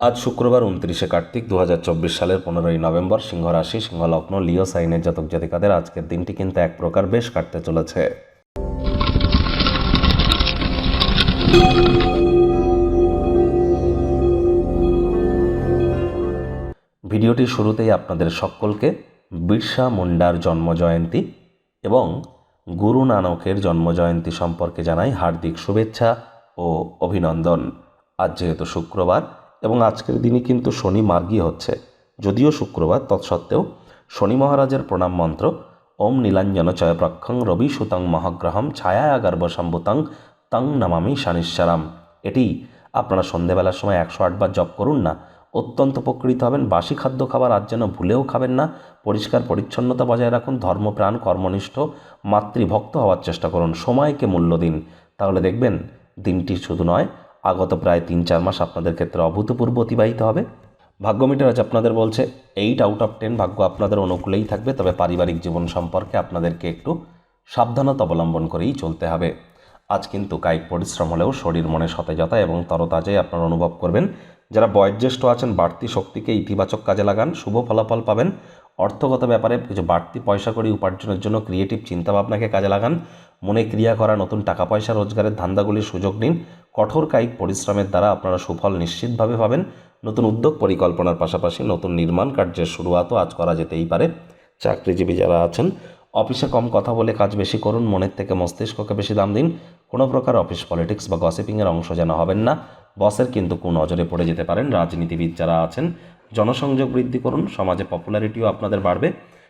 আজ শুক্রবার উনত্রিশে কার্তিক দু হাজার চব্বিশ সালের পনেরোই নভেম্বর সিংহ রাশি সিংহ লগ্ন লিও, সাইনের জাতক জাতিকাদের আজকের দিনটি কিন্তু এক প্রকার বেশ কাটতে চলেছে। ভিডিওটি শুরুতেই আপনাদের সকলকে বিরসা মুন্ডার জন্মজয়ন্তী এবং গুরু নানকের জন্মজয়ন্তী সম্পর্কে জানাই হার্দিক শুভেচ্ছা ও অভিনন্দন। আজ যেহেতু শুক্রবার এবং আজকের দিনই কিন্তু শনি মার্গী হচ্ছে। যদিও শুক্রবার, তৎসত্ত্বেও শনি মহারাজের প্রণাম মন্ত্র, ওম নীলাঞ্জন চয়প্রক্ষং রবি সুতং মহাগ্রহম ছায়া গর্ভসম্ভুতং তং নমামি শানিশ্চারাম এটি আপনারা সন্ধেবেলার সময় একশো আটবার জপ করুন না, অত্যন্ত উপকৃত হবেন, বাসি খাদ্য খাবার আজ যেন ভুলেও খাবেন না, পরিষ্কার পরিচ্ছন্নতা বজায় রাখুন, ধর্মপ্রাণ, কর্মনিষ্ঠ, মাতৃভক্ত হওয়ার চেষ্টা করুন, সময়কে মূল্য দিন। তাহলে দেখবেন দিনটি শুধু নয় আগত প্রায় তিন চার মাস আপনাদের ক্ষেত্রে অভূতপূর্ব অতিবাহিত হবে। ভাগ্য মিটার আজ আপনাদের বলছে এইট আউট অফ টেন ভাগ্য আপনাদের অনুকূলেই থাকবে, তবে পারিবারিক জীবন সম্পর্কে আপনাদেরকে একটু সাবধানতা অবলম্বন করেই চলতে হবে। আজ কিন্তু কায়িক পরিশ্রম হলেও শরীর মনে সতেজতা এবং তরতাজাই আপনারা অনুভব করবেন। যারা বয়োজ্যেষ্ঠ আছেন, বাড়তি শক্তিকে ইতিবাচক কাজে লাগান, শুভ ফলাফল পাবেন। অর্থগত ব্যাপারে কিছু বাড়তি পয়সা করি উপার্জনের জন্য ক্রিয়েটিভ চিন্তাভাবনাকে কাজে লাগান। মনে ক্রিয়া করা, নতুন টাকা পয়সা রোজগারের ধান্দাগুলির সুযোগ নিন। কঠোর কায়িক পরিশ্রমের দ্বারা আপনারা সুফল নিশ্চিতভাবে পাবেন। নতুন উদ্যোগ পরিকল্পনার পাশাপাশি নতুন নির্মাণ কার্যের শুরুয়াতও আজ করা যেতেই পারে। চাকরিজীবী যারা আছেন, অফিসে কম কথা বলে কাজ বেশি করুন, মনের থেকে মস্তিষ্ককে বেশি দাম দিন। কোনো প্রকার অফিস পলিটিক্স বা গসিপিংয়ের অংশ যেন হবেন না। বসের কিন্তু কোন নজরে পড়ে যেতে পারেন। রাজনীতিবিদ যারা আছেন, জনসংযোগ বৃদ্ধি করুন। সমাজে পপুলারিটিও আপনাদের বাড়বে।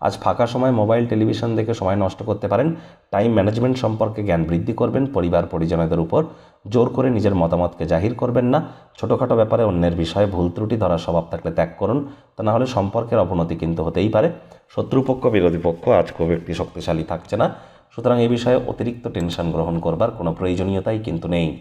আজ ফাঁকা সময় মোবাইল, টেলিভিশন দেখে সময় নষ্ট করতে পারেন। টাইম ম্যানেজমেন্ট সম্পর্কে জ্ঞান বৃদ্ধি করবেন পরিবার, পরিজনদের উপর। জোর করে নিজের মতামতকে জাহির করবেন না। ছোটোখাটো ব্যাপারে অন্যের বিষয়ে ভুল ত্রুটি ধরার স্বভাব থাকলে ত্যাগ করুন। তা না হলে সম্পর্কের অবনতি কিন্তু হতেই পারে। শত্রুপক্ষ, বিরোধী পক্ষ আজ খুব একটি শক্তিশালী থাকছে না। সুতরাং এই বিষয়ে অতিরিক্ত টেনশন গ্রহণ করবার কোনো প্রয়োজনীয়তাই কিন্তু নেই।